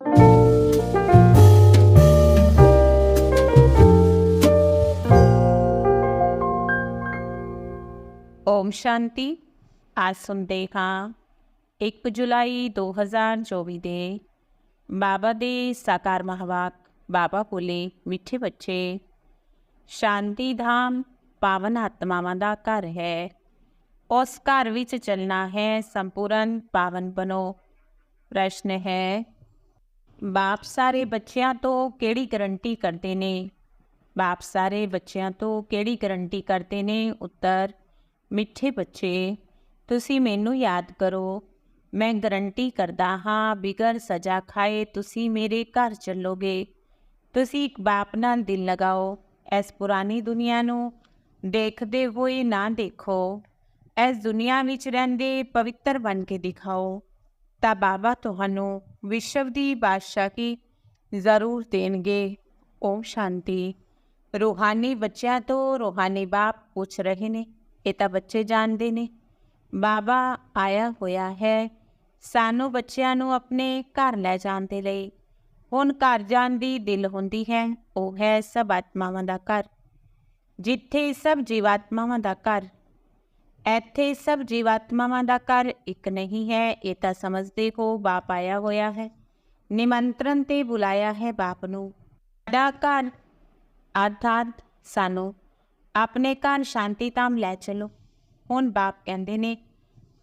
ਓਮ ਸ਼ਾਂਤੀ ਅੱਜ ਸੁਣਦੇ ਹਾਂ 1 ਜੁਲਾਈ 2024 ਦੇ ਬਾਬਾ ਦੇ ਸਾਕਾਰ ਮਹਵਾਕ ਬਾਬਾ ਬੋਲੇ ਮਿੱਠੇ ਬੱਚੇ ਸ਼ਾਂਤੀ ਧਾਮ ਪਾਵਨ ਆਤਮਾਵਾਂ ਦਾ ਘਰ ਹੈ ਉਸ ਘਰ ਵਿੱਚ ਚੱਲਣਾ ਹੈ ਸੰਪੂਰਨ ਪਾਵਨ ਬਣੋ ਪ੍ਰਸ਼ਨ ਹੈ ਬਾਪ ਸਾਰੇ ਬੱਚਿਆਂ ਤੋਂ ਕਿਹੜੀ ਗਰੰਟੀ ਕਰਦੇ ਨੇ? ਬਾਪ ਸਾਰੇ ਬੱਚਿਆਂ ਤੋਂ ਕਿਹੜੀ ਗਰੰਟੀ ਕਰਦੇ ਨੇ? ਉੱਤਰ, ਮਿੱਠੇ ਬੱਚੇ, ਤੁਸੀਂ ਮੈਨੂੰ ਯਾਦ ਕਰੋ, ਮੈਂ ਗਰੰਟੀ ਕਰਦਾ ਹਾਂ, ਬਿਗਰ ਸਜ਼ਾ ਖਾਏ ਤੁਸੀਂ ਮੇਰੇ ਘਰ ਚੱਲੋਗੇ। ਤੁਸੀਂ ਇੱਕ ਬਾਪ ਨਾਲ ਦਿਲ ਲਗਾਓ, ਇਸ ਪੁਰਾਣੀ ਦੁਨੀਆ ਨੂੰ ਦੇਖਦੇ ਹੋਏ ਨਾ ਦੇਖੋ। ਇਸ ਦੁਨੀਆ ਵਿੱਚ ਰਹਿੰਦੇ ਪਵਿੱਤਰ ਬਣ ਕੇ ਦਿਖਾਓ। ਤਾਂ ਬਾਬਾ ਤੁਹਾਨੂੰ ਵਿਸ਼ਵ ਦੀ ਬਾਦਸ਼ਾਹੀ ਜ਼ਰੂਰ ਦੇਣਗੇ? ਓਮ ਸ਼ਾਂਤੀ। ਰੂਹਾਨੀ ਬੱਚਿਆਂ ਤੋਂ ਰੂਹਾਨੀ ਬਾਪ ਪੁੱਛ ਰਹੇ ਨੇ, ਇਹ ਤਾਂ ਬੱਚੇ ਜਾਣਦੇ ਨੇ। ਬਾਬਾ ਆਇਆ ਹੋਇਆ ਹੈ, ਸਾਨੂੰ ਬੱਚਿਆਂ ਨੂੰ ਆਪਣੇ ਘਰ ਲੈ ਜਾਣ ਦੇ ਲਈ। ਹੁਣ ਘਰ ਜਾਣ ਦੀ ਦਿਲ ਹੁੰਦੀ ਹੈ, ਉਹ ਹੈ ਸਭ ਆਤਮਾਵਾਂ ਦਾ ਘਰ। ਜਿੱਥੇ ਸਭ ਜੀਵਾਤਮਾਵਾਂ ਦਾ ਘਰ ਇੱਥੇ ਸਭ ਜੀਵਾਤਮਾਵਾਂ ਦਾ ਘਰ ਇੱਕ ਨਹੀਂ ਹੈ, ਇਹ ਤਾਂ ਸਮਝਦੇ ਹੋ, ਬਾਪ ਆਇਆ ਹੋਇਆ ਹੈ। ਨਿਮੰਤਰਣ ਤੇ ਬੁਲਾਇਆ ਹੈ ਬਾਪ ਨੂੰ। ਸਾਡਾ ਘਰ ਅਰਥਾਤ ਸਾਨੂੰ ਆਪਣੇ ਘਰ ਸ਼ਾਂਤੀ ਧਾਮ ਲੈ ਚਲੋ। ਹੁਣ ਬਾਪ ਕਹਿੰਦੇ ਨੇ,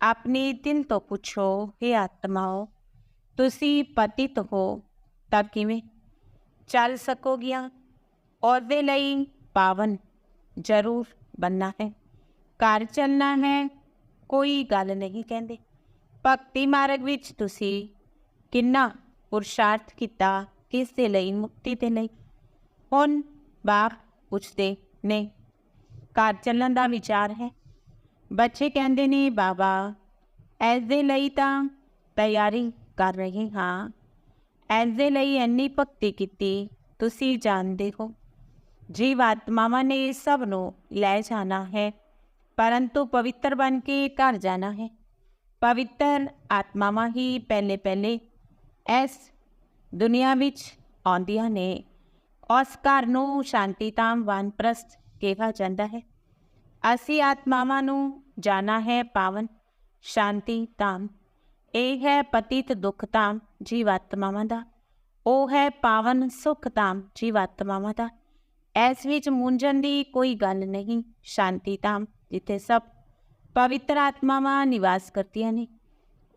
ਆਪਣੇ ਦਿਲ ਤੋਂ ਪੁੱਛੋ हे ਆਤਮਾਓ, ਤੁਸੀਂ ਪਤਿਤ ਹੋ ਤਾਂ ਕਿਵੇਂ? ਚੱਲ ਸਕੋਗੀਆਂ, ਉਹਦੇ ਲਈ ਪਾਵਨ ਜ਼ਰੂਰ ਬੰਨਾ ਹੈ। ਘਰ ਚੱਲਣਾ ਹੈ, ਕੋਈ ਗੱਲ ਨਹੀਂ ਕਹਿੰਦੇ। ਭਗਤੀ ਮਾਰਗ ਵਿੱਚ ਤੁਸੀਂ ਕਿੰਨਾ ਪੁਰਸ਼ਾਰਥ ਕੀਤਾ, ਕਿਸ ਦੇ ਲਈ, ਮੁਕਤੀ ਦੇ ਲਈ? ਹੁਣ ਬਾਪ ਪੁੱਛਦੇ ਨੇ, ਘਰ ਚੱਲਣ ਦਾ ਵਿਚਾਰ ਹੈ। ਬੱਚੇ ਕਹਿੰਦੇ ਨੇ, ਬਾਬਾ ਐਸ ਦੇ ਲਈ ਤਾਂ ਤਿਆਰੀ ਕਰ ਰਹੇ ਹਾਂ। ਐਸ ਦੇ ਲਈ ਇੰਨੀ ਭਗਤੀ ਕੀਤੀ, ਤੁਸੀਂ ਜਾਣਦੇ ਹੋ। ਜੀਵ ਆਤਮਾਵਾਂ ਨੇ ਸਭ ਨੂੰ ਲੈ ਜਾਣਾ ਹੈ। ਪਰੰਤੂ ਪਵਿੱਤਰ ਬਣ ਕੇ ਘਰ ਜਾਣਾ ਹੈ। ਪਵਿੱਤਰ ਆਤਮਾਵਾਂ ਹੀ ਪਹਿਲੇ ਪਹਿਲੇ ਇਸ ਦੁਨੀਆ ਵਿੱਚ ਆਉਂਦੀਆਂ ਨੇ। ਉਸ ਘਰ ਨੂੰ ਸ਼ਾਂਤੀ ਧਾਮ ਵਾਨਪ੍ਰਸਥ ਕਿਹਾ ਜਾਂਦਾ ਹੈ। ਅਸੀਂ ਆਤਮਾਵਾਂ ਨੂੰ ਜਾਣਾ ਹੈ ਪਾਵਨ ਸ਼ਾਂਤੀ ਧਾਮ ਇਹ ਹੈ ਪਤਿਤ ਦੁੱਖ ਧਾਮ ਜੀਵਾਤਮਾਵਾਂ ਦਾ। ਉਹ ਹੈ ਪਾਵਨ ਸੁਖ ਧਾਮ ਜੀਵਾਤਮਾਵਾਂ ਦਾ। ਇਸ ਵਿੱਚ ਮੁੰਝਣ ਦੀ ਕੋਈ ਗੱਲ ਨਹੀਂ ਸ਼ਾਂਤੀ ਧਾਮ ਜਿੱਥੇ ਸਭ ਪਵਿੱਤਰ ਆਤਮਾਵਾਂ ਨਿਵਾਸ ਕਰਦੀਆਂ ਨੇ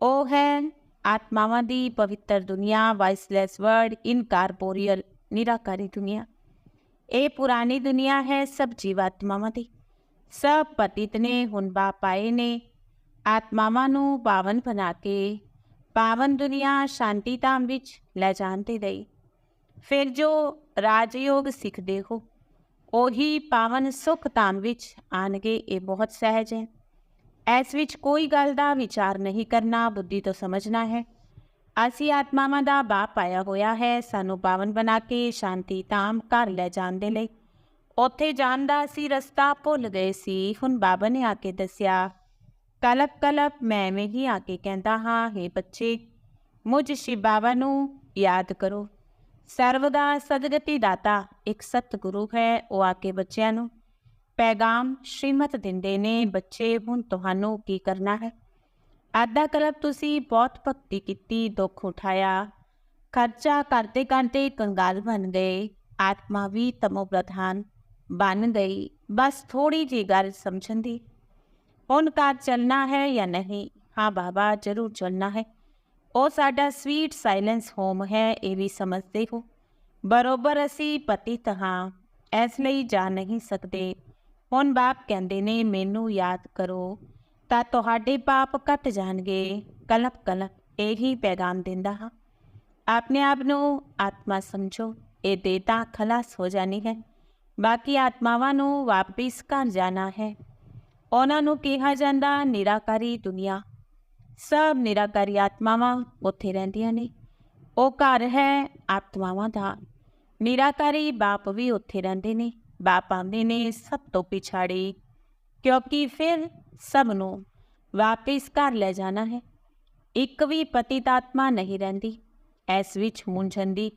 ਉਹ ਹੈ ਆਤਮਾਵਾਂ ਦੀ ਪਵਿੱਤਰ ਦੁਨੀਆ ਵਾਇਸਲੈਸ ਵਰਡ ਇਨਕਾਰਪੋਰੀਅਲ ਨਿਰਾਕਾਰੀ ਦੁਨੀਆ ਇਹ ਪੁਰਾਣੀ ਦੁਨੀਆ ਹੈ ਸਭ ਜੀਵਾਤਮਾਵਾਂ ਦੀ ਸਭ ਪਤਿਤ ਨੇ ਹੁਣ ਬਾਪ ਆਏ ਨੇ ਆਤਮਾਵਾਂ ਨੂੰ ਪਾਵਨ ਬਣਾ ਕੇ ਪਾਵਨ ਦੁਨੀਆ ਸ਼ਾਂਤੀ ਧਾਮ ਵਿੱਚ ਲੈ ਜਾਣ ਉਹੀ ਪਾਵਨ ਸੁਖ ਧਾਮ ਵਿੱਚ ਆਣਗੇ, ਇਹ ਬਹੁਤ ਸਹਿਜ ਹੈ। ਇਸ ਵਿੱਚ ਕੋਈ ਗੱਲ ਦਾ ਵਿਚਾਰ ਨਹੀਂ ਕਰਨਾ, ਬੁੱਧੀ ਤੋਂ ਸਮਝਣਾ ਹੈ। ਅਸੀਂ ਆਤਮਾਵਾਂ ਦਾ ਬਾਪ ਆਇਆ ਹੋਇਆ ਹੈ, ਸਾਨੂੰ ਪਾਵਨ ਬਣਾ ਕੇ ਸ਼ਾਂਤੀ ਧਾਮ ਘਰ ਲੈ ਜਾਣ ਦੇ ਲਈ। ਉੱਥੇ ਜਾਣ ਦਾ ਅਸੀਂ ਰਸਤਾ ਭੁੱਲ ਗਏ ਸੀ, ਹੁਣ ਬਾਬਾ ਨੇ ਆ ਕੇ ਦੱਸਿਆ, ਕਲਪ ਕਲਪ, ਮੈਂ ਐਵੇਂ ਹੀ ਆ ਕੇ ਕਹਿੰਦਾ ਹਾਂ हे ਬੱਚੇ, ਮੁਝ ਸ਼ਿਵ ਬਾਬਾ ਨੂੰ ਯਾਦ ਕਰੋ। ਸਰਵਦਾ ਸਦਗਤੀ ਦਾਤਾ, ਇੱਕ ਸਤਿਗੁਰੂ ਹੈ ਉਹ ਆ ਕੇ ਬੱਚਿਆਂ ਨੂੰ। ਪੈਗਾਮ ਸ਼੍ਰੀਮਤ ਦਿੰਦੇ ਨੇ ਬੱਚੇ, ਹੁਣ ਤੁਹਾਨੂੰ ਕੀ ਕਰਨਾ ਹੈ? ਆਧਾ ਕਲਪ ਤੁਸੀਂ ਬਹੁਤ ਭਗਤੀ ਕੀਤੀ, ਦੁੱਖ ਉਠਾਇਆ। ਖਰਚਾ ਕਰਦੇ ਕਰਦੇ ਕੰਗਾਲ ਬਣ ਗਏ, ਆਤਮਾ ਵੀ ਤਮੋ ਪ੍ਰਧਾਨ ਬਣ ਗਈ। ਬਸ ਥੋੜੀ ਜੀ ਗੱਲ ਸਮਝਣ ਦੀ। ਹੁਣ ਘਰ ਚੱਲਣਾ ਹੈ ਜਾਂ ਨਹੀਂ? ਹਾਂ ਬਾਬਾ, ਜ਼ਰੂਰ ਚੱਲਣਾ ਹੈ। ਉਹ ਸਾਡਾ ਸਵੀਟ ਸਾਇਲੈਂਸ ਹੋਮ ਹੈ, ਇਹ ਵੀ ਸਮਝਦੇ ਹੋ। ਬਰੋਬਰ ਅਸੀਂ ਪਤਿਤ ਹਾਂ, ਇਸ ਲਈ ਜਾ ਨਹੀਂ ਸਕਦੇ। ਹੁਣ ਬਾਪ ਕਹਿੰਦੇ ਨੇ, ਮੈਨੂੰ ਯਾਦ ਕਰੋ, ਤਾਂ ਤੁਹਾਡੇ ਪਾਪ ਕੱਟ ਜਾਣਗੇ। ਕਲਪ ਕਲਪ, ਇਹੀ ਪੈਗਾਮ ਦਿੰਦਾ ਹਾਂ। ਆਪਣੇ ਆਪ ਨੂੰ ਆਤਮਾ ਸਮਝੋ, ਇਹ ਦੇਤਾ ਖਲਾਸ ਹੋ ਜਾਣੀ ਹੈ। ਬਾਕੀ ਆਤਮਾਵਾਂ ਨੂੰ ਵਾਪਿਸ ਘਰ ਜਾਣਾ ਹੈ। ਉਹਨਾਂ ਨੂੰ ਕਿਹਾ ਜਾਂਦਾ, ਨਿਰਾਕਾਰੀ ਦੁਨੀਆ ਸਭ ਨਿਰਾਕਾਰੀ ਆਤਮਾਵਾਂ ਉੱਥੇ ਰਹਿੰਦੀਆਂ ਨੇ। ਉਹ ਘਰ ਹੈ, ਆਤਮਾਵਾਂ ਦਾ। ਨਿਰਾਕਾਰੀ ਬਾਪ ਵੀ ਉੱਥੇ ਰਹਿੰਦੇ ਨੇ। ਬਾਪ ਆਉਂਦੇ ਨੇ ਸਭ ਤੋਂ ਪਿਛਾੜੀ। ਕਿਉਂਕਿ ਫਿਰ ਸਭ ਨੂੰ ਵਾਪਿਸ ਘਰ ਲੈ ਜਾਣਾ ਹੈ। ਇੱਕ ਵੀ ਪਤਿਤ ਆਤਮਾ ਨਹੀਂ ਰਹਿੰਦੀ। ਇਸ ਵਿੱਚ ਮੁੰਝਣ ਦੀ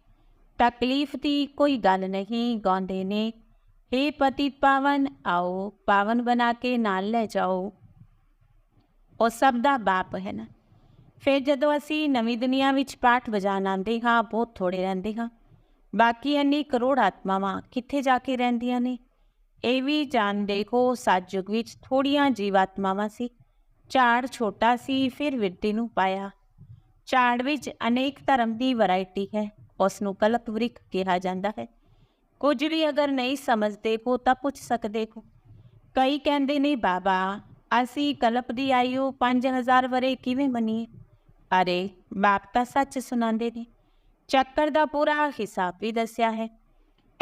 ਤਕਲੀਫ ਦੀ ਕੋਈ ਗੱਲ ਨਹੀਂ, ਗਾਉਂਦੇ ਨੇ हे ਪਤਿਤ ਪਾਵਨ, ਆਓ ਪਾਵਨ ਬਣਾ ਕੇ ਨਾਲ ਲੈ ਜਾਓ। ਉਹ ਸਭ ਦਾ ਬਾਪ ਹੈ ਨਾ। ਫਿਰ ਜਦੋਂ ਅਸੀਂ ਨਵੀਂ ਦੁਨੀਆ ਵਿੱਚ ਪਾਠ ਵਜਾਣ ਆਉਂਦੇ ਹਾਂ, ਬਹੁਤ ਥੋੜੇ ਰਹਿੰਦੇ ਹਾਂ। ਬਾਕੀ ਇੰਨੀ ਕਰੋੜ ਆਤਮਾਵਾਂ ਕਿੱਥੇ ਜਾ ਕੇ ਰਹਿੰਦੀਆਂ ਨੇ? ਇਹ ਵੀ ਜਾਣ ਦੇਖੋ ਸਤਜੁਗ ਵਿੱਚ ਥੋੜੀਆਂ ਜੀਵਾਤਮਾਵਾਂ ਸੀ। ਝਾੜ ਛੋਟਾ ਸੀ, ਫਿਰ ਵਿਰਤੀ ਨੂੰ ਪਾਇਆ। ਝਾੜ ਵਿੱਚ ਅਨੇਕ ਧਰਮ ਦੀ ਵੈਰਾਈਟੀ ਹੈ ਉਸ ਨੂੰ ਕਲਪ ਵ੍ਰਿਖ ਕਿਹਾ ਜਾਂਦਾ ਹੈ। ਕੁਝ ਵੀ ਅਗਰ ਨਹੀਂ ਸਮਝਦੇ ਹੋ ਤਾਂ ਪੁੱਛ ਸਕਦੇ ਹੋ ਕਈ ਕਹਿੰਦੇ ਨੇ, ਬਾਬਾ ਅਸੀਂ ਕਲਪ ਦੀ ਆਯੂ 5000 ਵਰੇ ਕਿਵੇਂ ਮੰਨੀਏ ਅਰੇ, ਬਾਪ ਤਾਂ ਸੱਚ ਸੁਣਾਉਂਦੇ ਨੇ। ਚੱਕਰ ਦਾ ਪੂਰਾ ਹਿਸਾਬ ਵੀ ਦੱਸਿਆ ਹੈ।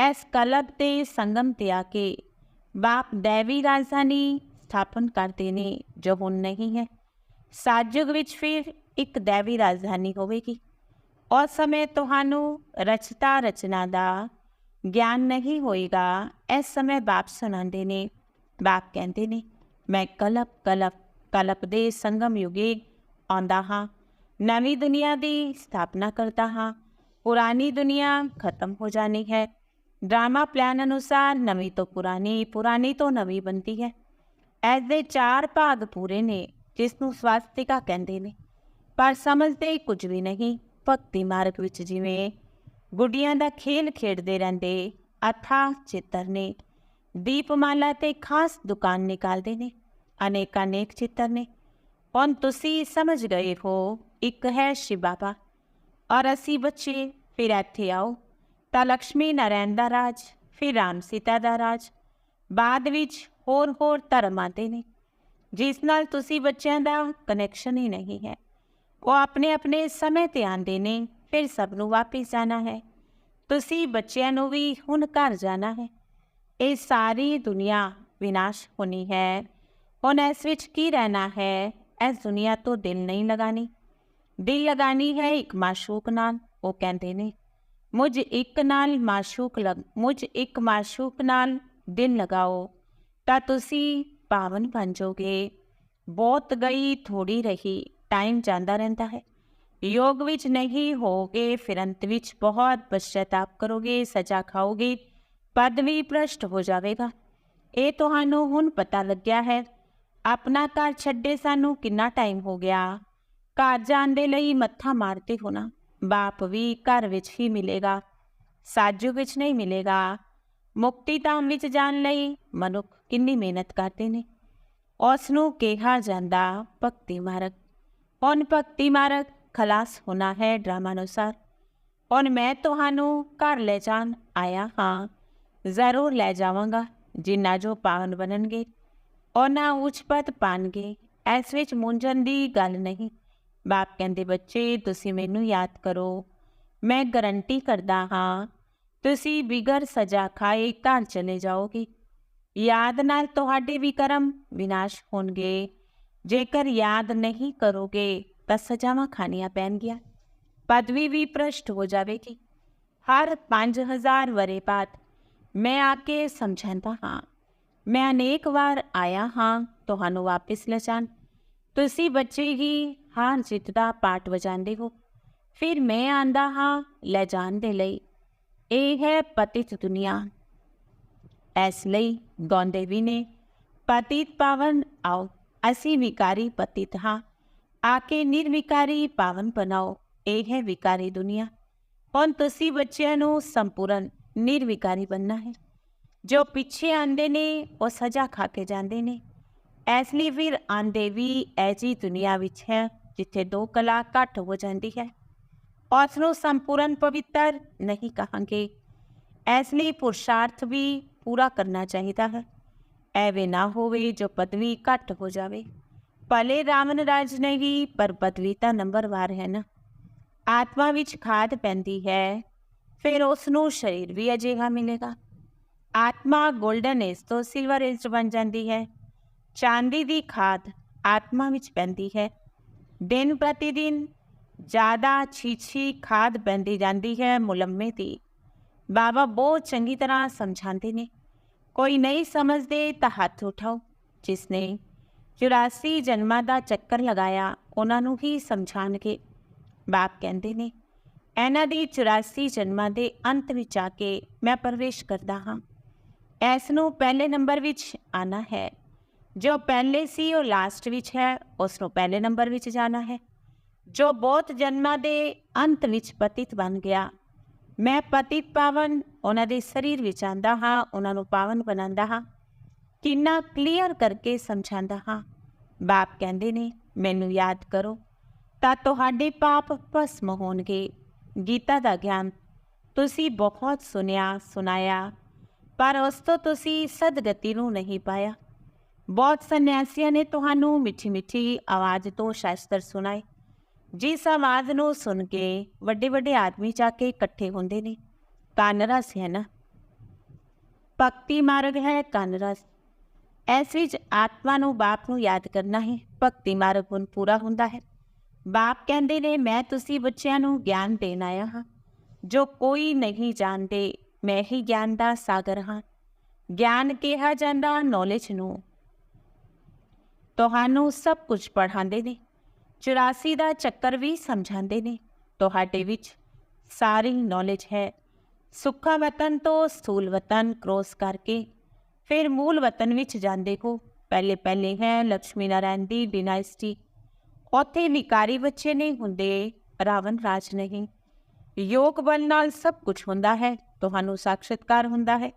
ਇਸ ਕਲਪ 'ਤੇ ਸੰਗਮ ਤੇ ਆ ਕੇ ਬਾਪ ਦੇਵੀ ਰਾਜਧਾਨੀ ਸਥਾਪਨ ਕਰਦੇ ਨੇ, ਜੋ ਹੁਣ ਨਹੀਂ ਹੈ। ਸਾਜੁਗ ਵਿੱਚ ਫਿਰ ਇੱਕ ਦੇਵੀ ਰਾਜਧਾਨੀ ਹੋਵੇਗੀ। ਉਸ ਸਮੇਂ ਤੁਹਾਨੂੰ ਰਚਤਾ ਰਚਨਾ ਦਾ ਗਿਆਨ ਨਹੀਂ ਹੋਏਗਾ। ਇਸ ਸਮੇਂ ਬਾਪ ਸੁਣਾਉਂਦੇ ਨੇ, ਬਾਪ ਕਹਿੰਦੇ ਨੇ ਮੈਂ ਕਲਪ ਕਲਪ ਕਲਪ ਦੇ ਸੰਗਮ ਯੁਗੇ ਆਉਂਦਾ ਹਾਂ। ਨਵੀਂ ਦੁਨੀਆ ਦੀ ਸਥਾਪਨਾ ਕਰਦਾ ਹਾਂ। ਪੁਰਾਣੀ ਦੁਨੀਆ ਖਤਮ ਹੋ ਜਾਣੀ ਹੈ। ਡਰਾਮਾ ਪਲਾਨ ਅਨੁਸਾਰ ਨਵੀਂ ਤੋਂ ਪੁਰਾਣੀ ਪੁਰਾਣੀ ਤੋਂ ਨਵੀਂ ਬਣਦੀ ਹੈ। ਇਸ ਦੇ ਚਾਰ ਭਾਗ ਪੂਰੇ ਨੇ ਜਿਸ ਨੂੰ ਸਵਾਸਤਿਕਾ ਕਹਿੰਦੇ ਨੇ। ਪਰ ਸਮਝਦੇ ਕੁਝ ਵੀ ਨਹੀਂ, ਭਗਤੀ ਮਾਰਗ ਵਿੱਚ ਜਿਵੇਂ ਗੁੱਡੀਆਂ ਦਾ ਖੇਲ ਖੇਡਦੇ ਰਹਿੰਦੇ ਅਥਾ ਚਿੱਤਰ ਨੇ। ਦੀਪਮਾਲਾ ਤੇ ਖਾਸ ਦੁਕਾਨ ਨਿਕਾਲਦੇ ਨੇ। ਅਨੇਕ ਅਨੇਕ ਚਿੱਤਰ ਨੇ। ਹੁਣ ਤੁਸੀਂ ਸਮਝ ਗਏ ਹੋ, ਇੱਕ ਹੈ ਸ਼ਿਵ ਬਾਬਾ। ਔਰ ਅਸੀਂ ਬੱਚੇ, ਫਿਰ ਇੱਥੇ ਆਓ। ਤਾਂ ਲక్ష్ਮੀ ਨਾਰਾਇਣ ਦਾ ਰਾਜ, ਫਿਰ ਰਾਮ ਸੀਤਾ ਦਾ ਰਾਜ। ਬਾਅਦ ਵਿੱਚ ਹੋਰ ਹੋਰ ਧਰਮ ਆਉਂਦੇ ਨੇ। ਜਿਸ ਨਾਲ ਤੁਸੀਂ ਬੱਚਿਆਂ ਦਾ ਕਨੈਕਸ਼ਨ ਹੀ ਨਹੀਂ ਹੈ। ਉਹ ਆਪਣੇ ਆਪਣੇ ਸਮੇਂ ਤੇ ਆਉਂਦੇ ਨੇ, ਫਿਰ ਸਭ ਨੂੰ ਵਾਪਸ ਜਾਣਾ ਹੈ। ਤੁਸੀਂ ਬੱਚਿਆਂ ਨੂੰ ਵੀ ਹੁਣ ਘਰ ਜਾਣਾ ਹੈ। ਇਹ ਸਾਰੀ ਦੁਨੀਆ ਵਿਨਾਸ਼ ਹੋਣੀ ਹੈ। ਹੁਣ ਇਸ ਵਿੱਚ ਕੀ ਰਹਿਣਾ ਹੈ? ਇਸ ਦੁਨੀਆ ਤੋਂ ਦਿਲ ਨਹੀਂ ਲਗਾਣੀ। ਦਿਲ ਲਗਾਣੀ ਹੈ ਇੱਕ ਮਾਸ਼ੂਕ ਨਾਲ, ਉਹ ਕਹਿੰਦੇ ਨੇ। ਮੁਝ ਇੱਕ ਨਾਲ ਮਾਸ਼ੂਕ ਲਗ, ਮੁਝ ਇੱਕ ਮਾਸ਼ੂਕ ਨਾਲ ਦਿਲ ਲਗਾਓ, ਤਾਂ ਤੁਸੀਂ ਪਾਵਨ ਬਣ ਜਾਓਗੇ। ਬਹੁਤ ਗਈ ਥੋੜੀ ਰਹੀ, ਟਾਈਮ ਜਾਂਦਾ ਰਹਿੰਦਾ ਹੈ। ਯੋਗ ਵਿੱਚ ਨਹੀਂ ਹੋਗੇ ਫਿਰ ਅੰਤ ਵਿੱਚ ਬਹੁਤ ਪਛਤਾਪ ਕਰੋਗੇ, ਸਜ਼ਾ ਖਾਓਗੇ। ਪਦ ਵੀ ਭ੍ਰਸ਼ਟ ਹੋ ਜਾਵੇਗਾ। ਇਹ ਤੁਹਾਨੂੰ ਹੁਣ ਪਤਾ ਲੱਗਿਆ ਹੈ। ਆਪਣਾ ਘਰ ਛੱਡੇ ਸਾਨੂੰ ਕਿੰਨਾ ਟਾਈਮ ਹੋ ਗਿਆ। ਘਰ ਜਾਣ ਦੇ ਲਈ ਮੱਥਾ ਮਾਰਦੇ ਹੋਣਾ ਬਾਪ ਵੀ ਘਰ ਵਿੱਚ ਹੀ ਮਿਲੇਗਾ। ਸਾਜੂ ਵਿੱਚ ਨਹੀਂ ਮਿਲੇਗਾ। ਮੁਕਤੀ ਧਾਮ ਵਿੱਚ ਜਾਣ ਲਈ ਮਨੁੱਖ ਕਿੰਨੀ ਮਿਹਨਤ ਕਰਦੇ ਨੇ। ਉਸ ਨੂੰ ਕਿਹਾ ਜਾਂਦਾ ਭਗਤੀ ਮਾਰਗ। ਹੁਣ ਭਗਤੀ ਮਾਰਗ ਖਲਾਸ ਹੋਣਾ ਹੈ ਡਰਾਮਾ ਅਨੁਸਾਰ। ਹੁਣ ਮੈਂ ਤੁਹਾਨੂੰ ਘਰ ਲੈ ਜਾਣ ਆਇਆ ਹਾਂ। ਜ਼ਰੂਰ ਲੈ ਜਾਵਾਂਗਾ, ਜਿੰਨਾ ਜੋ ਪਾਵਨ ਬਣਨਗੇ। ਉਹਨਾਂ ਉੱਚ ਪਦ ਪਾਣਗੇ, ਇਸ ਵਿੱਚ ਮੁੰਝਣ ਦੀ ਗੱਲ ਨਹੀਂ। ਬਾਪ ਕਹਿੰਦੇ, ਬੱਚੇ, ਤੁਸੀਂ ਮੈਨੂੰ ਯਾਦ ਕਰੋ, ਮੈਂ ਗਰੰਟੀ ਕਰਦਾ ਹਾਂ, ਤੁਸੀਂ ਬਿਗਰ ਸਜ਼ਾ ਖਾਏ ਘਰ ਚਲੇ ਜਾਓਗੇ। ਯਾਦ ਨਾਲ ਤੁਹਾਡੇ ਵੀ ਕਰਮ ਵਿਨਾਸ਼ ਹੋਣਗੇ। ਜੇਕਰ ਯਾਦ ਨਹੀਂ ਕਰੋਗੇ, ਤਾਂ ਸਜ਼ਾਵਾਂ ਖਾਣੀਆਂ ਪੈਣਗੀਆਂ। ਪਦਵੀ ਵੀ ਭ੍ਰਸ਼ਟ ਹੋ ਜਾਵੇਗੀ। ਹਰ 5000 ਵਰੇ ਬਾਅਦ ਮੈਂ ਆ ਕੇ ਸਮਝਾਂਦਾ ਹਾਂ। ਮੈਂ ਅਨੇਕ ਵਾਰ ਆਇਆ ਹਾਂ, ਤੁਹਾਨੂੰ ਵਾਪਸ ਲੈ ਜਾਣ। ਤੁਸੀਂ ਬੱਚੇ ਹੀ ਹਾਰ ਜਿੱਤ ਦਾ ਪਾਠ ਵਜਾਉਂਦੇ ਹੋ। ਫਿਰ ਮੈਂ ਆਂਦਾ ਹਾਂ, ਲੈ ਜਾਣ ਦੇ ਲਈ। ਇਹ ਹੈ ਪਤਿਤ ਦੁਨੀਆ। ਇਸ ਲਈ ਗਾਉਂਦੇ ਵੀ ਨੇ, ਪਤਿਤ ਪਾਵਨ ਆਓ, ਅਸੀਂ ਵਿਕਾਰੀ ਪਤਿਤ ਹਾਂ। ਆ ਕੇ ਨਿਰਵਿਕਾਰੀ ਪਾਵਨ ਬਣਾਓ, ਇਹ ਹੈ ਵਿਕਾਰੀ ਦੁਨੀਆ। ਹੁਣ ਤੁਸੀਂ ਬੱਚਿਆਂ ਨੂੰ ਸੰਪੂਰਨ ਨਿਰਵਿਕਾਰੀ ਬਣਨਾ ਹੈ। ਜੋ ਪਿੱਛੇ ਆਂਦੇ ਨੇ, ਉਹ ਸਜ਼ਾ ਖਾ ਕੇ ਜਾਂਦੇ ਨੇ। ਇਸ ਲਈ ਫਿਰ ਆਂਦੇ ਵੀ ਐਜੀ ਦੁਨੀਆ ਵਿੱਚ ਹੈ, ਜਿੱਥੇ ਦੋ ਕਲਾ ਘੱਟ ਹੋ ਜਾਂਦੀ ਹੈ। ਉਸ ਨੂੰ ਸੰਪੂਰਨ ਪਵਿੱਤਰ ਨਹੀਂ ਕਹਾਂਗੇ। ਇਸ ਲਈ ਪੁਰਸ਼ਾਰਥ ਵੀ ਪੂਰਾ ਕਰਨਾ ਚਾਹੀਦਾ ਹੈ। ਐਵੇਂ ਨਾ ਹੋਵੇ ਜੋ ਪਦਵੀ ਘੱਟ ਹੋ ਜਾਵੇ। ਭਲੇ ਰਾਮਨ ਰਾਜ ਨਹੀਂ, ਪਰ ਪਦਵੀ ਤਾਂ ਨੰਬਰ ਵਾਰ ਹੈ ਨਾ। ਆਤਮਾ ਵਿੱਚ ਖਾਦ ਪੈਂਦੀ ਹੈ ਫਿਰ ਉਸ ਨੂੰ ਸਰੀਰ ਵੀ ਅਜਿਹਾ ਮਿਲੇਗਾ। ਆਤਮਾ 골ਡਨ ਇਸ ਤੋਂ ਸਿਲਵਰ ਇਸ ਬਣ ਜਾਂਦੀ ਹੈ। ਚਾਂਦੀ ਦੀ ਖਾਦ ਆਤਮਾ ਵਿੱਚ ਪੈਂਦੀ ਹੈ। ਦਿਨ ਪ੍ਰਤੀ ਦਿਨ ਜ਼ਿਆਦਾ ਛੀਛੀ ਖਾਦ ਪੈਂਦੀ ਜਾਂਦੀ ਹੈ ਮੁਲੰਮੇ ਦੀ ਬਾਬਾ ਬਹੁਤ ਚੰਗੀ ਤਰ੍ਹਾਂ ਸਮਝਾਉਂਦੇ ਨੇ। ਕੋਈ ਨਹੀਂ ਸਮਝਦੇ ਤਾਂ ਹੱਥ ਉਠਾਓ। ਜਿਸ ਨੇ 84 ਜਨਮਾਂ ਦਾ ਚੱਕਰ ਲਗਾਇਆ, ਉਹਨਾਂ ਨੂੰ ਹੀ ਸਮਝਾਣਗੇ ਬਾਪ ਕਹਿੰਦੇ ਨੇ ਇਹਨਾਂ ਦੀ 84 ਜਨਮਾਂ ਦੇ ਅੰਤ ਵਿੱਚ ਆ ਕੇ ਮੈਂ ਪ੍ਰਵੇਸ਼ ਕਰਦਾ ਹਾਂ। ਇਸ ਨੂੰ ਪਹਿਲੇ ਨੰਬਰ ਵਿੱਚ ਆਣਾ ਹੈ। ਜੋ ਪਹਿਲੇ ਸੀ, ਉਹ ਲਾਸਟ ਵਿੱਚ ਹੈ। ਉਸ ਨੂੰ ਪਹਿਲੇ ਨੰਬਰ ਵਿੱਚ ਜਾਣਾ ਹੈ। ਜੋ ਬਹੁਤ ਜਨਮਾਂ ਦੇ ਅੰਤ ਵਿੱਚ ਪਤਿਤ ਬਣ ਗਿਆ, ਮੈਂ ਪਤਿਤ ਪਾਵਨ ਉਹਨਾਂ ਦੇ ਸਰੀਰ ਵਿੱਚ ਆਂਦਾ ਹਾਂ, ਉਹਨਾਂ ਨੂੰ ਪਾਵਨ ਬਣਾਉਂਦਾ ਹਾਂ। ਕਿੰਨਾ ਕਲੀਅਰ ਕਰਕੇ ਸਮਝਾਉਂਦਾ ਹਾਂ। ਬਾਪ ਕਹਿੰਦੇ ਨੇ, ਮੈਨੂੰ ਯਾਦ ਕਰੋ, ਤਾਂ ਤੁਹਾਡੇ ਪਾਪ ਭਸਮ ਹੋਣਗੇ। ਗੀਤਾ ਦਾ ਗਿਆਨ ਤੁਸੀਂ ਬਹੁਤ ਸੁਨਿਆ ਸੁਨਾਇਆ ਪਰ ਉਸ ਤੋਂ ਤੁਸੀਂ ਸਦਗਤੀ ਨੂੰ ਨਹੀਂ ਪਾਇਆ। ਬਹੁਤ ਸੰਨਿਆਸੀਆਂ ਨੇ ਤੁਹਾਨੂੰ ਮਿੱਠੀ ਮਿੱਠੀ ਆਵਾਜ਼ ਤੋਂ ਸ਼ਾਸਤਰ ਸੁਣਾਏ, ਜਿਸ ਆਵਾਜ਼ ਨੂੰ ਸੁਣ ਕੇ ਵੱਡੇ ਵੱਡੇ ਆਦਮੀ ਜਾ ਕੇ ਇਕੱਠੇ ਹੁੰਦੇ ਨੇ। ਕੰਨ ਰਸ ਹੈ ਨਾ? ਭਗਤੀ ਮਾਰਗ ਹੈ ਕੰਨ ਰਸ। ਇਸ ਵਿੱਚ ਆਤਮਾ ਨੂੰ ਬਾਪ ਨੂੰ ਯਾਦ ਕਰਨਾ ਹੈ। ਭਗਤੀ ਮਾਰਗ ਹੁਣ ਪੂਰਾ ਹੁੰਦਾ ਹੈ। ਬਾਪ ਕਹਿੰਦੇ ਨੇ, ਮੈਂ ਤੁਸੀਂ ਬੱਚਿਆਂ ਨੂੰ ਗਿਆਨ ਦੇਣ ਆਇਆ ਹਾਂ। ਜੋ ਕੋਈ ਨਹੀਂ ਜਾਣਦੇ, ਮੈਂ ਹੀ ਗਿਆਨ ਦਾ ਸਾਗਰ ਹਾਂ। ਗਿਆਨ ਕਿਹਾ ਜਾਂਦਾ ਨੌਲੇਜ ਨੂੰ। ਤੁਹਾਨੂੰ ਸਭ ਕੁਝ ਪੜ੍ਹਾਉਂਦੇ ਨੇ। 84 ਦਾ ਚੱਕਰ ਵੀ ਸਮਝਾਉਂਦੇ ਨੇ। ਤੁਹਾਡੇ ਵਿੱਚ ਸਾਰੀ ਨੌਲੇਜ ਹੈ। ਸੁੱਖਾ ਵਤਨ ਤੋਂ ਸਥੂਲ ਵਤਨ ਕ੍ਰੋਸ ਕਰਕੇ ਫਿਰ ਮੂਲ ਵਤਨ ਵਿੱਚ ਜਾਂਦੇ ਹੋ। ਪਹਿਲੇ ਪਹਿਲੇ ਹੈ ਲక్ష్ਮੀ ਨਾਰਾਇਣ ਦੀ ਡਿਨਾਇਸਟੀ ਉੱਥੇ ਨਿਕਾਰੀ ਬੱਚੇ ਨਹੀਂ ਹੁੰਦੇ, ਰਾਵਣ ਰਾਜ ਨਹੀਂ। ਯੋਗ ਬਲ ਨਾਲ ਸਭ ਕੁਝ ਹੁੰਦਾ ਹੈ, ਤੁਹਾਨੂੰ ਸਾਖਸ਼ਤਕਾਰ ਹੁੰਦਾ ਹੈ।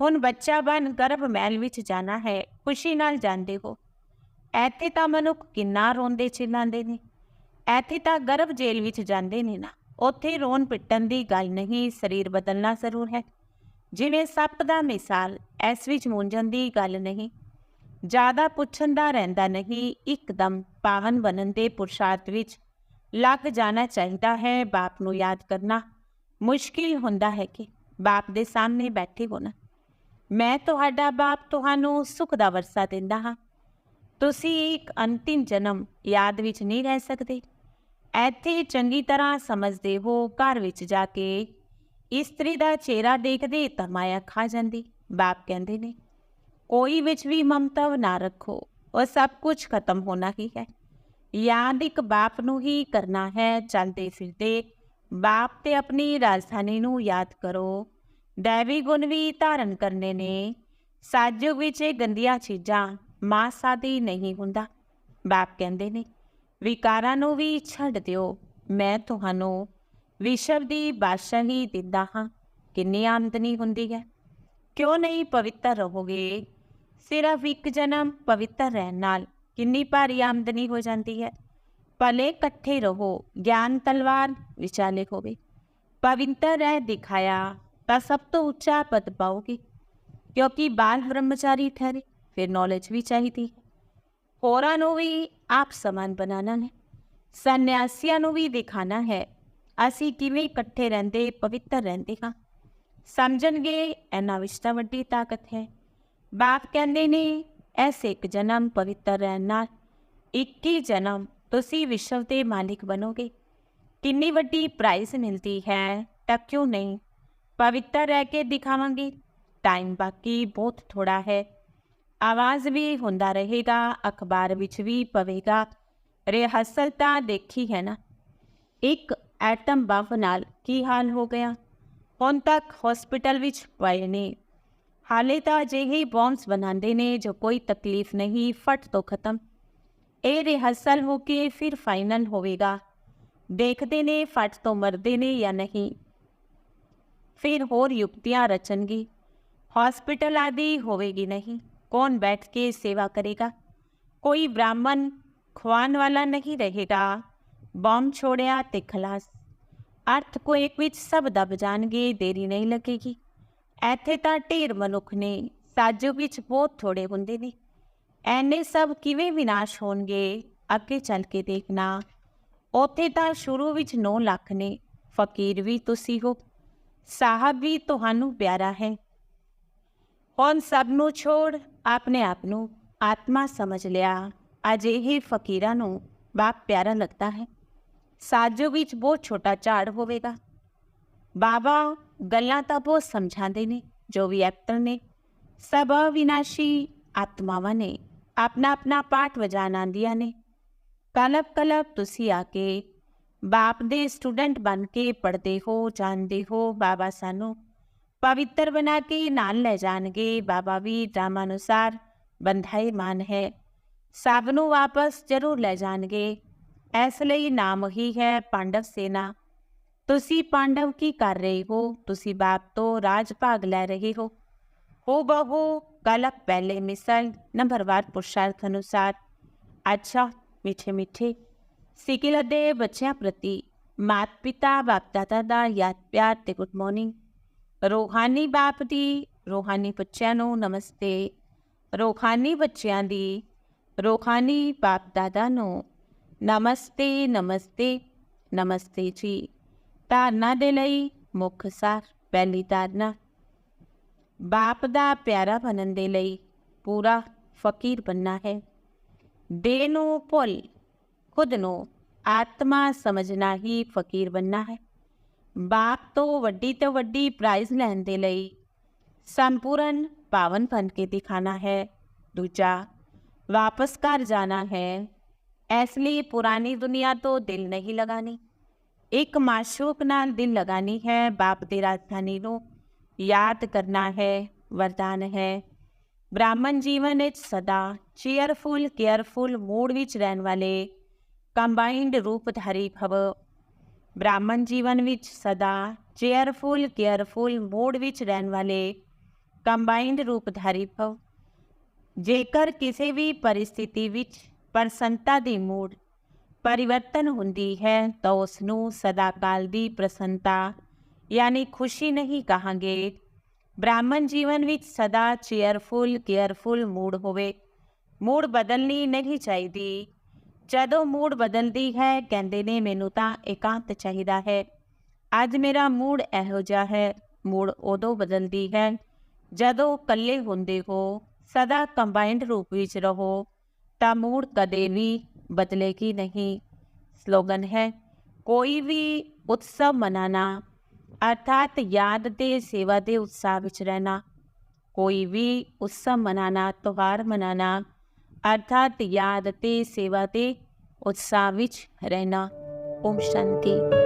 ਹੁਣ ਬੱਚਾ ਬਣ ਗਰਭ ਮਹਿਲ ਵਿੱਚ ਜਾਣਾ ਹੈ, ਖੁਸ਼ੀ ਨਾਲ ਜਾਂਦੇ ਹੋ। ਐਥੇ ਤਾਂ ਮਨੁੱਖ ਕਿੰਨਾ ਰੋਂਦੇ ਚਿਲਾਉਂਦੇ ਨੇ। ਐਥੇ ਤਾਂ ਗਰਭ ਜੇਲ੍ਹ ਵਿੱਚ ਜਾਂਦੇ ਨੇ ਨਾ। ਉੱਥੇ ਰੋਣ ਪਿੱਟਣ ਦੀ ਗੱਲ ਨਹੀਂ, ਸਰੀਰ ਬਦਲਣਾ ਜ਼ਰੂਰ ਹੈ। ਜਿਵੇਂ ਸੱਪ ਦਾ ਮਿਸਾਲ, ਇਸ ਵਿੱਚ ਮੂੰਝਣ ਦੀ ਗੱਲ ਨਹੀਂ। ਜ਼ਿਆਦਾ ਪੁੱਛਣ ਦਾ ਰਹਿੰਦਾ ਨਹੀਂ, ਇੱਕਦਮ ਪਾਵਨ ਬਣਨ ਦੇ ਪੁਰਸ਼ਾਰਥ ਵਿੱਚ ਲੱਗ ਜਾਣਾ ਚਾਹੀਦਾ ਹੈ ਬਾਪ ਨੂੰ ਯਾਦ ਕਰਨਾ। ਮੁਸ਼ਕਿਲ ਹੁੰਦਾ ਹੈ ਕਿ ਬਾਪ ਦੇ ਸਾਹਮਣੇ ਬੈਠੇ ਹੋਣਾ। ਮੈਂ ਤੁਹਾਡਾ ਬਾਪ ਤੁਹਾਨੂੰ ਸੁਖ ਦਾ ਵਰਸਾ ਦਿੰਦਾ ਹਾਂ। ਤੁਸੀਂ ਇੱਕ ਅੰਤਿਮ ਜਨਮ ਯਾਦ ਵਿੱਚ ਨਹੀਂ ਰਹਿ ਸਕਦੇ। ਇੱਥੇ ਚੰਗੀ ਤਰ੍ਹਾਂ ਸਮਝਦੇ ਹੋ, ਘਰ ਵਿੱਚ ਜਾ ਕੇ ਇਸਤਰੀ ਦਾ ਚਿਹਰਾ ਦੇਖਦੇ ਤਾਂ ਮਾਇਆ ਖਾ ਜਾਂਦੀ, ਬਾਪ ਕਹਿੰਦੇ ਨੇ। ਕੋਈ ਵਿੱਚ ਵੀ ਮਮਤਾ ਨਾ ਰੱਖੋ, ਉਹ ਸਭ ਕੁਝ ਖਤਮ ਹੋਣਾ ਹੀ ਹੈ। ਯਾਦ ਇੱਕ ਬਾਪ ਨੂੰ ਹੀ ਕਰਨਾ ਹੈ, ਚਲਦੇ ਫਿਰਦੇ। ਬਾਪ ਤੇ ਆਪਣੀ ਰਾਜਧਾਨੀ ਨੂੰ ਯਾਦ ਕਰੋ। ਦੇਵੀ ਗੁਣ ਵੀ ਧਾਰਨ ਕਰਨੇ ਨੇ। ਸਾਜੁਗ ਵਿੱਚ ਇਹ ਗੰਦੀਆਂ ਚੀਜ਼ਾਂ ਮਾਂ ਸਾਦੀ ਨਹੀਂ ਹੁੰਦਾ। ਬਾਪ ਕਹਿੰਦੇ ਨੇ, ਵਿਕਾਰਾਂ ਨੂੰ ਵੀ ਛੱਡ ਦਿਓ, ਮੈਂ ਤੁਹਾਨੂੰ ਵਿਸ਼ਵ ਦੀ ਬਾਦਸ਼ਾਹੀ ਦਿੰਦਾ ਹਾਂ। ਕਿੰਨੀ ਆਮਦਨੀ ਹੁੰਦੀ ਹੈ। ਕਿਉਂ ਨਹੀਂ ਪਵਿੱਤਰ ਰਹੋਗੇ? ਸਿਰਫ ਇੱਕ ਜਨਮ ਪਵਿੱਤਰ ਰਹਿਣ ਨਾਲ ਕਿੰਨੀ ਭਾਰੀ ਆਮਦਨੀ ਹੋ ਜਾਂਦੀ ਹੈ ਭਲੇ ਇਕੱਠੇ ਰਹੋ ਗਿਆਨ ਤਲਵਾਰ ਵਿਚਾਲੇ ਹੋਵੇ ਪਵਿੱਤਰ ਰਹਿ ਦਿਖਾਇਆ ਤਾਂ ਸਭ ਤੋਂ ਉੱਚਾ ਪਦ ਪਾਓਗੇ ਕਿਉਂਕਿ ਬਾਲ ਬ੍ਰਹਮਚਾਰੀ ਠਹਿਰੇ ਫਿਰ ਨੌਲੇਜ ਵੀ ਚਾਹੀਦੀ ਹੈ ਹੋਰਾਂ ਨੂੰ ਵੀ ਆਪ ਸਮਾਨ ਬਣਾਉਣਾ ਹੈ ਸੰਨਿਆਸੀਆਂ ਨੂੰ ਵੀ ਦਿਖਾਣਾ ਹੈ ਅਸੀਂ ਕਿਵੇਂ ਇਕੱਠੇ ਰਹਿੰਦੇ ਪਵਿੱਤਰ ਰਹਿੰਦੇ ਹਾਂ ਸਮਝਣਗੇ ਇਹਨਾਂ ਵਿੱਚ ਤਾਂ ਵੱਡੀ ਤਾਕਤ ਹੈ ਬਾਪ ਕਹਿੰਦੇ ਨੇ ਐਸੇ ਇੱਕ ਜਨਮ ਪਵਿੱਤਰ ਰਹਿਣ ਨਾਲ 21 ਜਨਮ ਤੁਸੀਂ ਵਿਸ਼ਵ ਦੇ ਮਾਲਿਕ ਬਣੋਗੇ। ਕਿੰਨੀ ਵੱਡੀ ਪ੍ਰਾਈਜ਼ ਮਿਲਦੀ ਹੈ ਤਾਂ ਕਿਉਂ ਨਹੀਂ? ਪਵਿੱਤਰ ਰਹਿ ਕੇ ਦਿਖਾਵਾਂਗੇ। ਟਾਈਮ ਬਾਕੀ ਬਹੁਤ ਥੋੜਾ ਹੈ। ਆਵਾਜ਼ ਵੀ ਹੁੰਦਾ ਰਹੇਗਾ, ਅਖਬਾਰ ਵਿੱਚ ਵੀ ਪਵੇਗਾ। ਰਿਹਸਲ ਤਾਂ ਦੇਖੀ ਹੈ ਨਾ। ਇੱਕ ਐਟਮ ਬੰਬ ਨਾਲ ਕੀ ਹਾਲ ਹੋ ਗਿਆ? ਹੁਣ ਤੱਕ ਹਸਪੀਟਲ ਵਿੱਚ ਪਏ ਨੇ ਹਾਲੇ ਤਾਂ ਅਜਿਹੇ ਬੌਂਬਸ ਬਣਾਉਂਦੇ ਨੇ ਜੋ ਕੋਈ ਤਕਲੀਫ ਨਹੀਂ, ਫਟ ਤੋਂ ਖਤਮ। ਇਹ ਰਿਹਰਸਲ ਹੋ ਕੇ ਫਿਰ ਫਾਈਨਲ ਹੋਵੇਗਾ। ਦੇਖਦੇ ਨੇ ਫਟ ਤੋਂ ਮਰਦੇ ਨੇ ਜਾਂ ਨਹੀਂ। ਫਿਰ ਹੋਰ ਯੁਕਤੀਆਂ ਰਚਣਗੇ। ਹਸਪੀਟਲ ਆਦि ਹੋਵੇਗੀ ਨਹੀਂ। ਕੌਣ ਬੈਠ ਕੇ ਸੇਵਾ ਕਰੇਗਾ? ਕੋਈ ਬ੍ਰਾਹਮਣ ਖਵਾਨ ਵਾਲਾ ਨਹੀਂ ਰਹੇਗਾ। ਬੰਬ ਛੋੜਿਆ ਤੇ ਖਲਾਸ। ਅਰਥ ਕੋ ਇੱਕ ਵਿੱਚ ਸਭ ਦਬ ਜਾਣਗੇ, ਦੇਰੀ ਨਹੀਂ ਲੱਗੇਗੀ। ਇੱਥੇ ਤਾਂ ਢੇਰ ਮਨੁੱਖ ਨੇ, ਸਾਜੋ ਵਿੱਚ ਬਹੁਤ ਥੋੜੇ ਹੁੰਦੇ ਨੇ। ਐਨੇ ਸਭ ਕਿਵੇਂ ਵਿਨਾਸ਼ ਹੋਣਗੇ, ਅੱਗੇ ਚੱਲ ਕੇ ਦੇਖਣਾ। ਉੱਥੇ ਤਾਂ ਸ਼ੁਰੂ ਵਿੱਚ 9 ਲੱਖ ਨੇ, ਫਕੀਰ ਵੀ ਤੁਸੀਂ ਹੋ, ਸਾਹਿਬ ਵੀ ਤੁਹਾਨੂੰ ਪਿਆਰਾ ਹੈ। ਹੁਣ ਸਭ ਨੂੰ ਛੋੜ, ਆਪਣੇ ਆਪ ਨੂੰ ਆਤਮਾ ਸਮਝ ਲਿਆ, ਅਜਿਹੇ ਫਕੀਰਾਂ ਨੂੰ ਬਾਪ ਪਿਆਰਾ ਲੱਗਦਾ ਹੈ। ਸਾਜੋ ਵਿੱਚ ਬਹੁਤ ਛੋਟਾ ਝਾੜ ਹੋਵੇਗਾ। ਬਾਬਾ ਗੱਲਾਂ ਤਾਂ ਬਹੁਤ ਸਮਝਾਉਂਦੇ ਨੇ, ਜੋ ਵੀ ਐਕਟਰ ਨੇ। ਸਭ ਅਵਿਨਾਸ਼ੀ ਆਤਮਾਵਾਂ ਨੇ, ਆਪਣਾ ਆਪਣਾ ਪਾਠ ਵਜਾਣ ਆਂਦੀਆਂ ਨੇ। ਕਲਪ ਕਲਪ ਤੁਸੀਂ ਆ ਕੇ ਬਾਪ ਦੇ ਸਟੂਡੈਂਟ ਬਣ ਕੇ ਪੜ੍ਹਦੇ ਹੋ, ਜਾਣਦੇ ਹੋ ਬਾਬਾ ਸਾਨੂੰ ਪਵਿੱਤਰ ਬਣਾ ਕੇ ਨਾਲ ਲੈ ਜਾਣਗੇ। ਬਾਬਾ ਵੀ ਡਰਾਮਾ ਅਨੁਸਾਰ ਬੰਧਾਈ ਮਾਨ ਹੈ। ਸਭ ਨੂੰ ਵਾਪਸ ਜ਼ਰੂਰ ਲੈ ਜਾਣਗੇ। ਇਸ ਲਈ ਨਾਮ ਹੀ ਹੈ ਪਾਂਡਵ ਸੈਨਾ। ਤੁਸੀਂ ਪਾਂਡਵ ਕੀ ਕਰ ਰਹੇ ਹੋ? ਤੁਸੀਂ ਬਾਪ ਤੋਂ ਰਾਜ ਭਾਗ ਲੈ ਰਹੇ ਹੋ। ਹੋ ਬਹੂ ਕਲਪ ਪਹਿਲੇ ਮਿਸਲ ਨੰਬਰਵਾਰ ਪੁਰਸ਼ਾਰਥ ਅਨੁਸਾਰ। ਅੱਛਾ, ਮਿੱਠੇ ਮਿੱਠੇ। ਸਿਕਿਲ ਦੇ ਬੱਚਿਆਂ ਪ੍ਰਤੀ ਮਾਤ ਪਿਤਾ ਬਾਪ ਦਾਦਾ ਦਾ ਯਾਦ ਪਿਆਰ ਤੇ ਗੁੱਡ ਮਾਰਨਿੰਗ। ਰੋਹਾਨੀ ਬਾਪ ਦੀ, ਰੋਹਾਨੀ ਬੱਚਿਆਂ ਨੂੰ ਨਮਸਤੇ। ਰੋਹਾਨੀ ਬੱਚਿਆਂ ਦੀ, ਰੋਹਾਨੀ ਬਾਪ ਦਾਦਾ ਨੂੰ ਨਮਸਤੇ ਨਮਸਤੇ ਨਮਸਤੇ ਜੀ। ਧਾਰਨਾ ਦੇ ਲਈ, ਮੁੱਖ ਸਾਰ ਪਹਿਲੀ ਧਾਰਨਾ ਬਾਪ ਦਾ ਪਿਆਰਾ ਬਣਨ ਦੇ ਲਈ ਪੂਰਾ ਫਕੀਰ ਬੰਨਾ ਹੈ। ਦੇ ਨੂੰ ਭੁੱਲ, ਖੁਦ ਨੂੰ ਆਤਮਾ ਸਮਝਣਾ ਹੀ ਫਕੀਰ ਬੰਨਾ ਹੈ। ਬਾਪ ਤੋਂ ਵੱਡੀ ਤੋਂ ਵੱਡੀ ਪ੍ਰਾਈਜ਼ ਲੈਣ ਦੇ ਲਈ ਸੰਪੂਰਨ ਪਾਵਨ ਬਣ ਕੇ ਦਿਖਾਣਾ ਹੈ। ਦੂਜਾ, ਵਾਪਸ ਘਰ ਜਾਣਾ ਹੈ। ਇਸ ਲਈ ਪੁਰਾਣੀ ਦੁਨੀਆ ਤੋਂ ਦਿਲ ਨਹੀਂ ਲਗਾਣੀ ਇੱਕ ਮਾਸ਼ੂਕ ਨਾਲ ਦਿਲ ਲਗਾਣੀ ਹੈ, ਬਾਪ ਦੀ ਰਾਜਧਾਨੀ ਨੂੰ ਯਾਦ ਕਰਨਾ ਹੈ, ਵਰਦਾਨ ਹੈ। ਬ੍ਰਾਹਮਣ ਜੀਵਨ ਵਿੱਚ ਸਦਾ ਚੀਅਰਫੁਲ, ਕੇਅਰਫੁਲ ਮੂਡ ਵਿੱਚ ਰਹਿਣ ਵਾਲੇ ਕੰਬਾਈਨਡ ਰੂਪਧਾਰੀ ਭਵ। ਬ੍ਰਾਹਮਣ ਜੀਵਨ ਵਿੱਚ ਸਦਾ ਚੇਅਰਫੁਲ, ਕੇਅਰਫੁਲ ਮੂਡ ਵਿੱਚ ਰਹਿਣ ਵਾਲੇ ਕੰਬਾਈਨਡ ਰੂਪਧਾਰੀ ਭਵ। ਜੇਕਰ ਕਿਸੇ ਵੀ ਪਰਿਸਥਿਤੀ ਵਿੱਚ ਪ੍ਰਸੰਨਤਾ ਦੀ ਮੂਡ ਪਰਿਵਰਤਨ ਹੁੰਦੀ ਹੈ ਤਾਂ ਉਸ ਨੂੰ ਸਦਾ ਕਾਲ ਦੀ ਪ੍ਰਸੰਨਤਾ, ਯਾਨੀ ਖੁਸ਼ੀ ਨਹੀਂ ਕਹਾਂਗੇ। ਬ੍ਰਾਹਮਣ ਜੀਵਨ ਵਿੱਚ ਸਦਾ ਚੇਅਰਫੁਲ, ਕੇਅਰਫੁਲ ਮੂਡ ਹੋਵੇ। ਮੂਡ ਬਦਲਣੀ ਨਹੀਂ ਚਾਹੀਦੀ। ਜਦੋਂ ਮੂਡ ਬਦਲਦੀ ਹੈ, ਕਹਿੰਦੇ ਨੇ, ਮੈਨੂੰ ਤਾਂ ਇਕਾਂਤ ਚਾਹੀਦਾ ਹੈ। ਅੱਜ ਮੇਰਾ ਮੂਡ ਇਹੋ ਜਿਹਾ ਹੈ। ਮੂਡ ਉਦੋਂ ਬਦਲਦੀ ਹੈ ਜਦੋਂ ਇਕੱਲੇ ਹੁੰਦੇ ਹੋ। ਸਦਾ ਕੰਬਾਈਨਡ ਰੂਪ ਵਿੱਚ ਰਹੋ। ਤਾਂ ਮੂਡ ਕਦੇ ਵੀ ਬਦਲੇਗੀ ਨਹੀਂ ਸਲੋਗਨ ਹੈ ਕੋਈ ਵੀ ਉਤਸਵ ਮਨਾਣਾ ਅਰਥਾਤ ਯਾਦ ਤੇ ਸੇਵਾ ਦੇ ਉਤਸ਼ਾਹ ਵਿੱਚ ਰਹਿਣਾ ਕੋਈ ਵੀ ਉਤਸਵ ਮਨਾਣਾ ਤਿਉਹਾਰ ਮਨਾਣਾ ਅਰਥਾਤ ਯਾਦ ਤੇ ਸੇਵਾ ਤੇ ਉਤਸ਼ਾਹ ਵਿੱਚ ਰਹਿਣਾ ਓਮ ਸ਼ਾਂਤੀ